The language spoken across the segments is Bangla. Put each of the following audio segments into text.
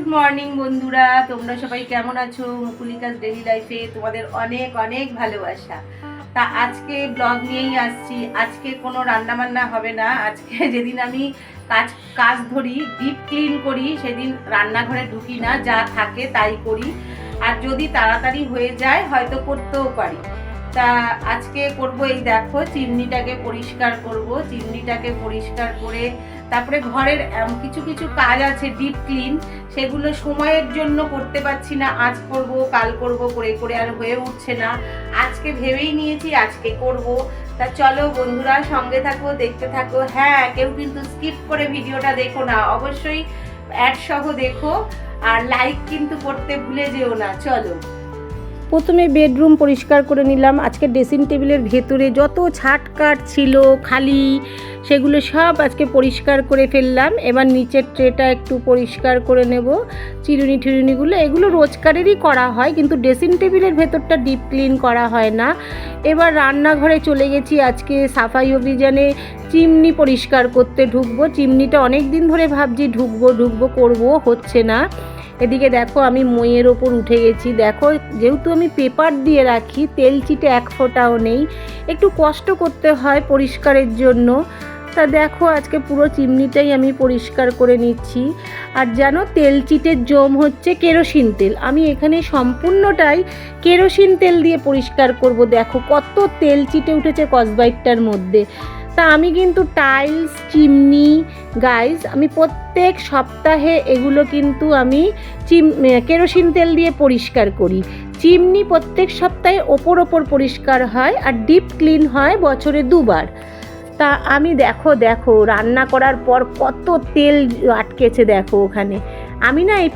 গুড মর্নিং বন্ধুরা। তোমরা সবাই কেমন আছো? মুকুলিকাস ডেলি লাইফে তোমাদের অনেক অনেক ভালোবাসা। তা আজকে ব্লগ নিয়েই আসছি। আজকে কোনো রান্না বান্না হবে না। আজকে যেদিন আমি কাজ কাজ ধরি ডিপ ক্লিন করি, সেদিন রান্নাঘরে ঢুকি না। যা থাকে তাই করি। আর যদি তাড়াতাড়ি হয়ে যায়, হয়তো করতেও পারি। তা আজকে করব এই দেখো, চিমনিটাকে পরিষ্কার করব, চিমনিটাকে পরিষ্কার করে তারপরে ঘরের কিছু কিছু কাজ আছে ডিপ ক্লিন সেগুলো সময়ের জন্য করতে পারছি না, আজ করব, কাল করব করে করে আর হয়ে উঠছে না। আজকে ভেবেই নিয়েছি আজকে করব। তা চলো বন্ধুরা, সঙ্গে থাকো, দেখতে থাকো। হ্যাঁ কেউ কিন্তু স্কিপ করে ভিডিওটা দেখো না, অবশ্যই অ্যাড সহ দেখো। আর লাইক কিন্তু করতে ভুলে যেও না, চলো। প্রথমে বেডরুম পরিষ্কার করে নিলাম। আজকে ড্রেসিং টেবিলের ভেতরে যত ছাটকাট ছিল, খালি, সেগুলো সব আজকে পরিষ্কার করে ফেললাম। এবার নিচের ট্রেটা একটু পরিষ্কার করে নেব। চিরুনি ঠিরুনিগুলো, এগুলো রোজকারেরই করা হয়, কিন্তু ড্রেসিং টেবিলের ভেতরটা ডিপ ক্লিন করা হয় না। এবার রান্নাঘরে চলে গেছি আজকে সাফাই অভিযানে। চিমনি পরিষ্কার করতে ঢুকবো। চিমনিটা অনেক দিন ধরে ভাবছি ঢুকবো ঢুকবো, করব, হচ্ছে না। এদিকে দেখো, আমি মইয়ের ওপর উঠে গেছি। দেখো, যেহেতু আমি পেপার দিয়ে রাখি, তেল চিটে এক ফোঁটাও নেই। একটু কষ্ট করতে হয় পরিষ্কারের জন্য। তা দেখো, আজকে পুরো চিমনিটাই আমি পরিষ্কার করে নিচ্ছি। আর যেন তেল চিটের জম হচ্ছে কেরোসিন তেল। আমি এখানে সম্পূর্ণটাই কেরোসিন তেল দিয়ে পরিষ্কার করব। দেখো, কত তেল চিটে উঠেছে কসবাইটটার মধ্যে। তা আমি কিন্তু টাইলস চিমনি গাইজ আমি প্রত্যেক সপ্তাহে এগুলো কিন্তু আমি চিম কেরোসিন তেল দিয়ে পরিষ্কার করি। চিমনি প্রত্যেক সপ্তাহে ওপর ওপর পরিষ্কার হয় আর ডিপ ক্লিন হয় বছরে দুবার। তা আমি দেখো দেখো, রান্না করার পর কত তেল আটকেছে দেখো ওখানে। আমি না এই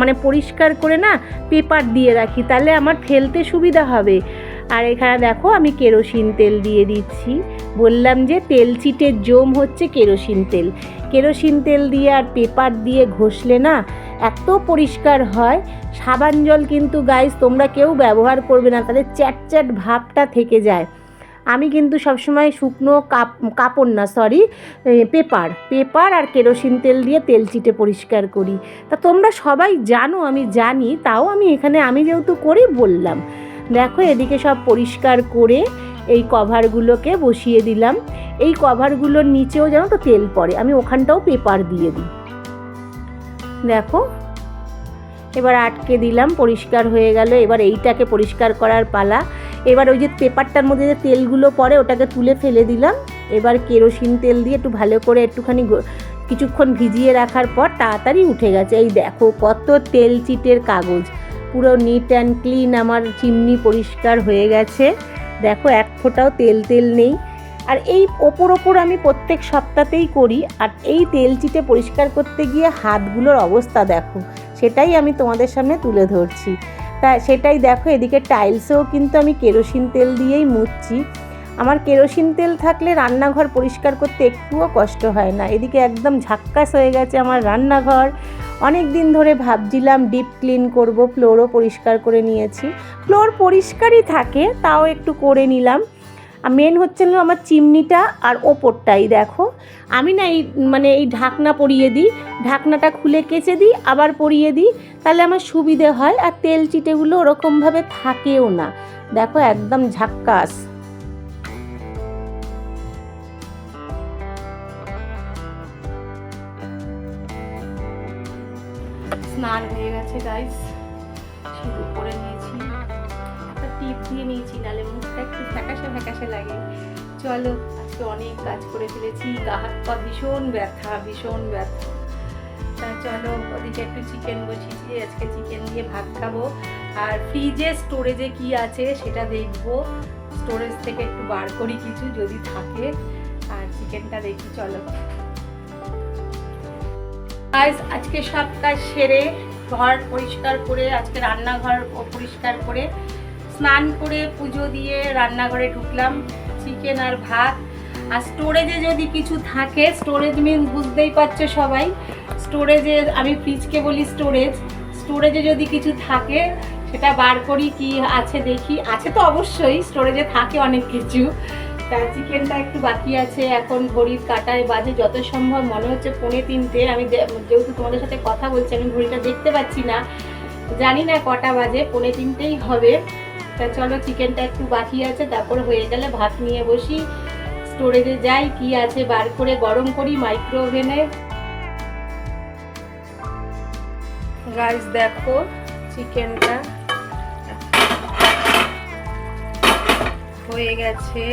মানে পরিষ্কার করে না পেপার দিয়ে রাখি, তাহলে আমার ফেলতে সুবিধা হবে। আর এখানে দেখো আমি কেরোসিন তেল দিয়ে দিচ্ছি। বললাম যে তেল চিটের জম হচ্ছে কেরোসিন তেল। কেরোসিন তেল দিয়ে আর পেপার দিয়ে ঘষলে না এত পরিষ্কার হয়। সাবান জল কিন্তু গাইস তোমরা কেউ ব্যবহার করবে না তাহলে চ্যাট চ্যাট ভাবটা থেকে যায়। আমি কিন্তু সবসময় শুকনো কাপ, কাপড় না সরি পেপার পেপার আর কেরোসিন তেল দিয়ে তেল চিটে পরিষ্কার করি। তা তোমরা সবাই জানো, আমি জানি, তাও আমি এখানে, আমি যেহেতু করি, বললাম। দেখো, এদিকে সব পরিষ্কার করে এই কভারগুলোকে বসিয়ে দিলাম। এই কভারগুলোর নিচেও যেন তো তেল পড়ে, আমি ওখানটাও পেপার দিয়ে দিই। দেখো, এবার আটকে দিলাম, পরিষ্কার হয়ে গেল। এবার এইটাকে পরিষ্কার করার পালা। এবার ওই যে পেপারটার মধ্যে যে তেলগুলো পড়ে, ওটাকে তুলে ফেলে দিলাম। এবার কেরোসিন তেল দিয়ে একটু ভালো করে একটুখানি কিছুক্ষণ ভিজিয়ে রাখার পর তাড়াতাড়ি উঠে গেছে। এই দেখো, কত তেল চিটের কাগজ। পুরো নিট অ্যান্ড ক্লিন আমার চিমনি পরিষ্কার হয়ে গেছে। দেখো এক ফোঁটাও তেল তেল নেই। আর এই ওপর ওপর আমি প্রত্যেক সপ্তাহতেই করি। আর এই তেল চিটে পরিষ্কার করতে গিয়ে হাতগুলোর অবস্থা দেখো, সেটাই আমি তোমাদের সামনে তুলে ধরছি। তা সেটাই দেখো, এদিকে টাইলসেও কিন্তু আমি কেরোসিন তেল দিয়েই মুছছি। আমার কেরোসিন তেল থাকলে রান্নাঘর পরিষ্কার করতে একটুও কষ্ট হয় না। এদিকে একদম ঝাক্কাস হয়ে গেছে আমার রান্নাঘর। অনেক দিন ধরে ভাবছিলাম ডিপ ক্লিন করব ফ্লোরও পরিষ্কার করে নিয়েছি। ফ্লোর পরিষ্কারই থাকে, তাও একটু করে নিলাম। মেন হচ্ছে হলো আমার চিমনিটা আর ওপরটাই, দেখো। আমি না এই মানে এই ঢাকনা পরিয়ে দিই, ঢাকনাটা খুলে কেচে দিই, আবার পরিয়ে দিই, তাহলে আমার সুবিধে হয়। আর তেল চিটেগুলো ওরকমভাবে থাকেও না। দেখো একদম ঝাক্কাস। ফ্যাকাশে লাগে। চলো, আজকে অনেক কাজ করে ফেলেছি। গা হাত পা ভীষণ ব্যথা ভীষণ ব্যথা। তা চলো, ওদিকে একটু চিকেন বসিয়েছি, আজকে চিকেন দিয়ে ভাত খাব। আর ফ্রিজে স্টোরেজে কি আছে সেটা দেখব। স্টোরেজ থেকে একটু বার করি কিছু যদি থাকে। আর চিকেনটা দেখি, চলো। আজ আজকে সব সেরে ঘর পরিষ্কার করে, আজকে রান্নাঘর পরিষ্কার করে স্নান করে পুজো দিয়ে রান্নাঘরে ঢুকলাম চিকেন আর ভাত। আর স্টোরেজে যদি কিছু থাকে স্টোরেজ মিন বুঝতেই পারছ সবাই স্টোরেজে আমি ফ্রিজকে বলি স্টোরেজ স্টোরেজে যদি কিছু থাকে, সেটা বার করি কি আছে দেখি। আছে তো অবশ্যই স্টোরেজে থাকে অনেক কিছু। তা চিকেনটা একটু বাকি আছে, এখন ঘড়ির কাটায় বাজে, যত সম্ভব মনে হচ্ছে পৌনে তিনটে। আমি যেহেতু তোমাদের সাথে কথা বলছি, আমি ঘড়িটা দেখতে পাচ্ছি না। জানি না কটা বাজে, পৌনে তিনটেই হবে। তা চলো চিকেনটা একটু বাকি আছে, তারপর হয়ে গেলে ভাত নিয়ে বসি। স্টোরেজে যাই, কি আছে বার করে, গরম করি মাইক্রো ওভেনে গাইস দেখো চিকেনটা হয়ে গেছে।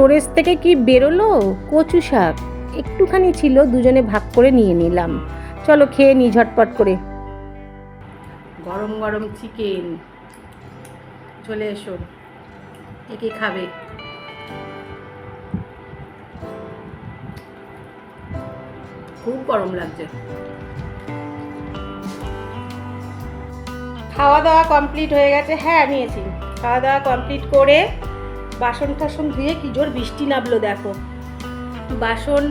স্টোরেজ থেকে কি বেরোলো? কচু শাক। একটুখানি ছিল, দুজনে ভাগ করে নিয়ে নিলাম। চলো খেয়ে নি ঝটপট করে। গরম গরম চিকেন। চলে এসো। কে কে খাবে? খুব গরম লাগছে। খাওয়া দাওয়া কমপ্লিট হয়ে গেছে। হ্যাঁ নিয়েছি। খাওয়া দাওয়া কমপ্লিট করে বাসন টাসন ধুয়ে কি জোর বৃষ্টি নামলো দেখো। বাসন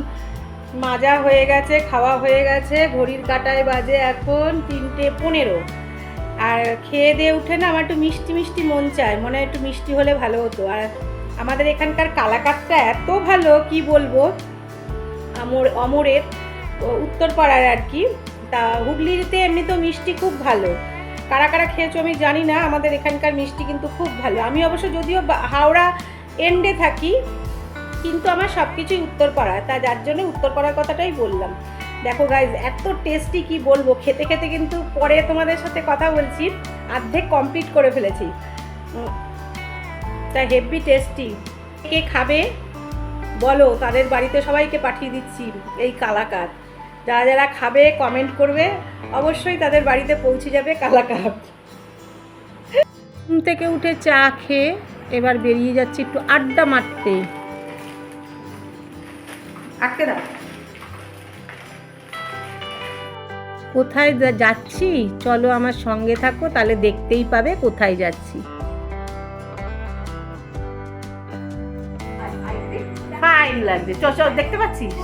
মাজা হয়ে গেছে, খাওয়া হয়ে গেছে, ঘড়ির কাটায় বাজে এখন তিনটে পনেরো। আর খেয়ে দিয়ে উঠে না আমার একটু মিষ্টি মিষ্টি মন চায়, মনে হয় একটু মিষ্টি হলে ভালো হতো। আর আমাদের এখানকার কালাকাতটা এত ভালো, কি বলব? আমর, অমরের উত্তরপাড়ার আর কি। তা হুগলিতে এমনি তো মিষ্টি খুব ভালো। কারা কারা খেয়েছো আমি জানি না, আমাদের এখানকার মিষ্টি কিন্তু খুব ভালো। আমি অবশ্য যদিও হাওড়া এন্ডে থাকি, কিন্তু আমার সব কিছুই উত্তরপাড়া, তা যার জন্য উত্তরপাড়ার কথাটাই বললাম। দেখো গাইজ এত টেস্টি কি বলব? খেতে খেতে কিন্তু পরে তোমাদের সাথে কথা বলছি, অর্ধেক কমপ্লিট করে ফেলেছি। তা হেভি টেস্টি কে খাবে? বলো, তাদের বাড়িতে সবাইকে পাঠিয়ে দিচ্ছি, এই কালাকাত যারা যারা খাবে কমেন্ট করবে অবশ্যই তাদের বাড়িতে পৌঁছে যাবে কালাকাপ ঘুম থেকে উঠে চা খেয়ে এবার বেরিয়ে যাচ্ছি একটু আড্ডা মারতে। আটকে দাও। কোথায় যাচ্ছি? চলো আমার সঙ্গে থাকো তাহলে দেখতেই পাবে কোথায় যাচ্ছি। ফাইন লাগছে। চ চ দেখতে পাচ্ছিস?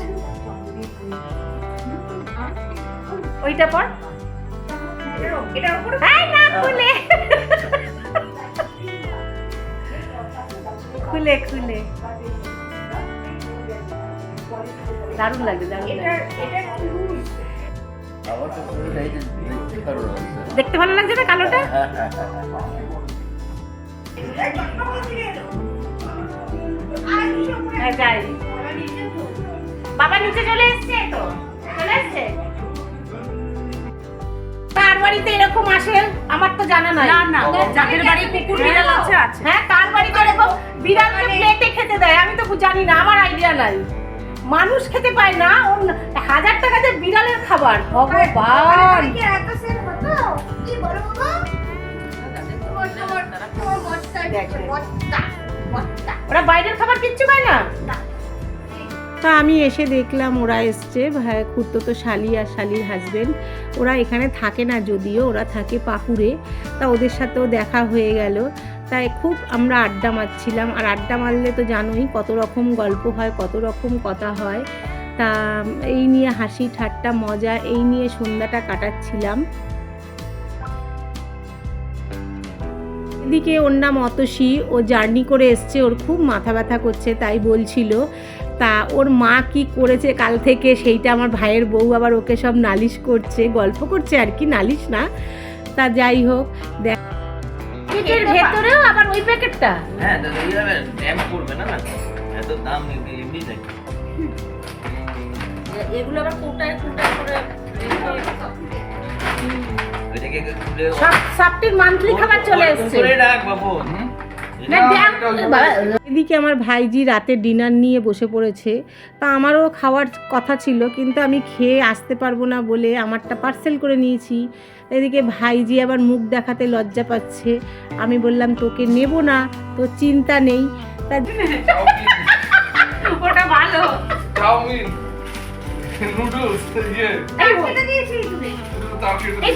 ওইটা পর। খুলে। খুলে খুলে। দারুণ লাগছে দারুণ দেখতে ভালো লাগছে না কালোটা? হ্যাঁ, যাই। বাবা নিচে চলে এসছে তো? চলে এসছে? বাড়িতে এরকম আসে আমার তো জানা নাই। না, না, যাদের বাড়ি কুকুর বিড়াল আছে, আছে। হ্যাঁ কার বাড়িতে এরকম বিড়ালকে প্লেটে খেতে দেয় আমি তো জানি না আমার আইডিয়া নাই। মানুষ খেতে পায় না ওর হাজার টাকাতে বিড়ালের খাবার ভগবান। ওরা বাইরের খাবার কিচ্ছু পায় না। তা আমি এসে দেখলাম ওরা এসছে খুঁড়তো তো শালি আর শালির হাজবেন্ড ওরা এখানে থাকে না যদিও, ওরা থাকে পাকুড়ে তা ওদের সাথেও দেখা হয়ে গেল। তাই খুব আমরা আড্ডা মারছিলাম। আর আড্ডা মারলে তো জানোই কত রকম গল্প হয়, কত রকম কথা হয়। তা এই নিয়ে হাসি ঠাট্টা, মজা, এই নিয়ে সন্ধ্যাটা কাটাচ্ছিলাম। এদিকে ওর নাম অতসী। ও জার্নি করে এসছে, ওর খুব মাথা ব্যথা করছে, তাই বলছিল। তা ওর মা কি করেছে কাল থেকে সেইটা আমার ভাইয়ের বউ আবার ওকে সব নালিশ করছে গল্প করছে আর কি নালিশ না। তা যাই হোক দেখ প্যাকেটের ভেতরেও আবার ওই প্যাকেটটা? হ্যাঁ দাদা এইভাবে ড্যাম করবে না না? এত দাম এমনি এমনি নাকি এগুলো আবার কোটায় কোটায় করে সব সবটির মান্থলি খাবার চলে এসছে। করে রাখ বাবু এদিকে আমার ভাইজি রাতে ডিনার নিয়ে বসে পড়েছে। তা আমারও খাওয়ার কথা ছিল কিন্তু আমি খেয়ে আসতে পারব না বলে আমারটা পার্সেল করে নিয়েছি। এদিকে ভাইজি আবার মুখ দেখাতে লজ্জা পাচ্ছে। আমি বললাম তোকে নেব না তো চিন্তা নেই। তা ওটা ভালো। চাউমিন নুডলস ইয়ে। এই দিয়েছি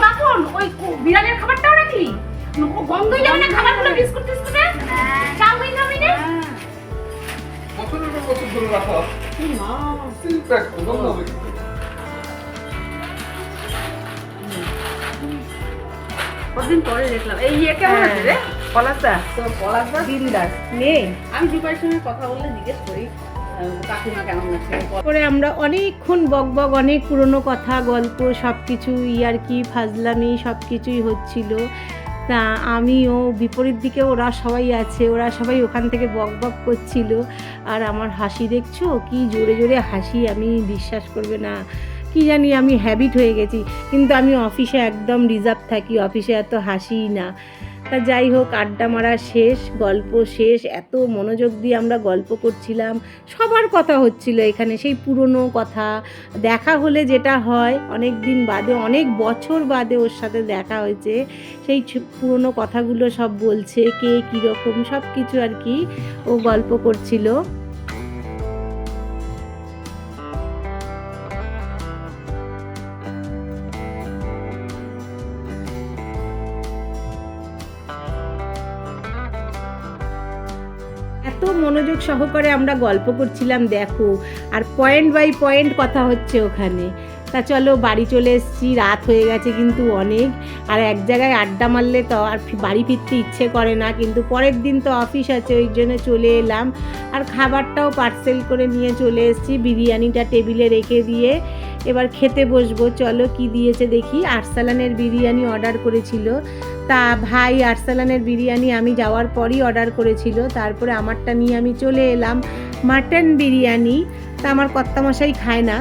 বাপন ওই বিড়ালের খাবারটাও রাখলি? গন্ধই যাবে না? খাবারগুলো বিস্কুট টিস্কুটে চাউমিন টাউমিনে বছরের বছর ধরে রাখা সিল প্যাক গন্ধ হবে কিন্তু। পরে দেখলাম। এই ইয়ে কেমন আছে রে? পলাশদা তো পলাশদা দিলদার নে। আমি দীপার সঙ্গে কথা বললে জিজ্ঞেস করি কাকিমা কেমন আছে? তারপরে আমরা অনেকক্ষণ বক বক অনেক পুরনো কথা গল্প সব কিছু ইয়ার কি ফাজলামি সব কিছুই হচ্ছিল। তা আমিও বিপরীত দিকে ওরা সবাই আছে, ওরা সবাই ওখান থেকে বক বক করছিল। আর আমার হাসি দেখছ? কি জোরে জোরে হাসি, আমি বিশ্বাস করবে না। কি জানি আমি হ্যাবিট হয়ে গেছি। কিন্তু আমি অফিসে একদম রিজার্ভ থাকি, অফিসে এত হাসিই না। তা যাই হোক, আড্ডা মারা শেষ, গল্প শেষ, এত মনোযোগ দিয়ে আমরা গল্প করছিলাম, সবার কথা হচ্ছিল এখানে, সেই পুরনো কথা। দেখা হলে যেটা হয়, অনেক দিন বাদে, অনেক বছর বাদে ওর সাথে দেখা হয়েছে, সেই পুরনো কথাগুলো সব বলছে, কে কীরকম, সব কিছু আর কি ও গল্প করছিল। মনোযোগ সহকারে আমরা গল্প করছিলাম, দেখো। আর পয়েন্ট বাই পয়েন্ট কথা হচ্ছে ওখানে। তা চলো, বাড়ি চলে এসেছি, রাত হয়ে গেছে কিন্তু অনেক। আর এক জায়গায় আড্ডা মারলে তো আর বাড়ি ফিরতে ইচ্ছে করে না, কিন্তু পরের দিন তো অফিস আছে, ওই জন্য চলে এলাম। আর খাবারটাও পার্সেল করে নিয়ে চলে এসেছি, বিরিয়ানিটা টেবিলে রেখে দিয়ে। এবার খেতে বসবো, চলো কি দিয়েছে দেখি। আরসালানের বিরিয়ানি অর্ডার করেছিল। তা ভাই আরসালানের বিরিয়ানি আমি যাওয়ার পরই অর্ডার করেছিল। তারপরে আমারটা নিয়ে আমি চলে এলাম মাটন বিরিয়ানি। তা আমার কর্তামশাই খায় না।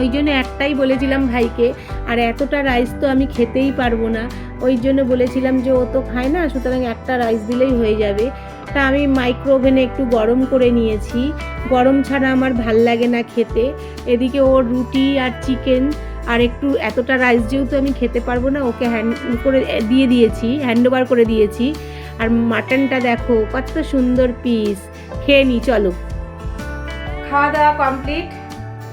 ওই জন্য একটাই বলেছিলাম ভাইকে, আর এতটা রাইস তো আমি খেতেই পারব না। ওই জন্য বলেছিলাম যে, ও তো খায় না, সুতরাং একটা রাইস দিলেই হয়ে যাবে। তা আমি মাইক্রো ওভেনে একটু গরম করে নিয়েছি। গরম ছাড়া আমার ভালো লাগে না খেতে। এদিকে ওর রুটি আর চিকেন আর একটু এতটা রাইস যেহেতু আমি খেতে পারব না, ওকে হ্যান্ড করে দিয়ে দিয়েছি হ্যান্ড ওভার করে দিয়েছি। আর মাটনটা দেখো, কত সুন্দর পিস খেয়ে নি, চলো। খাওয়া দাওয়া কমপ্লিট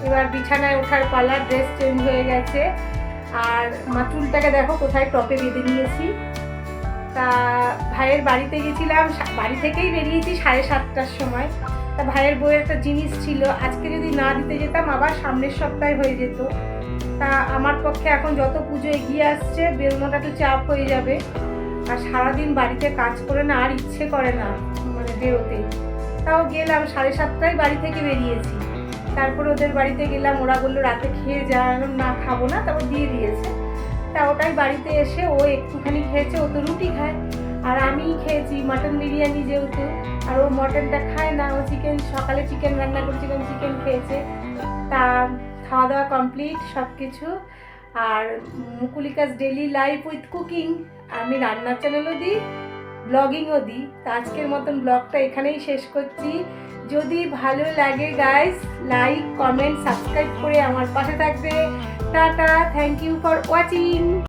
এবার বিছানায় ওঠার পালা ড্রেস চেঞ্জ হয়ে গেছে। আর আমার দেখো, কোথায় টপে বেঁধে নিয়েছি। তা ভাইয়ের বাড়িতে গেছিলাম বাড়ি থেকেই বেরিয়েছি সাড়ে সাতটার সময়। তা ভাইয়ের বইয়ের একটা জিনিস ছিল, আজকে যদি না দিতে যেতাম, আবার সামনের সপ্তাহে হয়ে যেত। তা আমার পক্ষে এখন যত পুজো এগিয়ে আসছে, বেরোনোটা একটু চাপ হয়ে যাবে। আর সারাদিন বাড়িতে কাজ করে না, আর ইচ্ছে করে না মানে বেরোতে। তাও গেলাম, সাড়ে সাতটায় বাড়ি থেকে বেরিয়েছি। তারপর ওদের বাড়িতে গেলাম, ওরা বলল রাতে খেয়ে যা না, খাব না। তারপর দিয়ে দিয়েছে। তা ওটাই বাড়িতে এসে ও একটুখানি খেয়েছে, ও তো রুটি খায়। আর আমি খেয়েছি, মাটন বিরিয়ানি যেহেতু। আর ও মটনটা খায় না, ও চিকেন, সকালে চিকেন রান্না করেছিলাম চিকেন খেয়েছে। তা খাওয়া দাওয়া কমপ্লিট সব কিছু আর Mukulika's daily life with cooking আমি রান্নার চ্যানেলও দিই ব্লগিংও দিই। তো আজকের মতন ব্লগটা এখানেই শেষ করছি। যদি ভালো লাগে গাইস লাইক কমেন্ট সাবস্ক্রাইব করে আমার পাশে থাকবে। Tata thank you for watching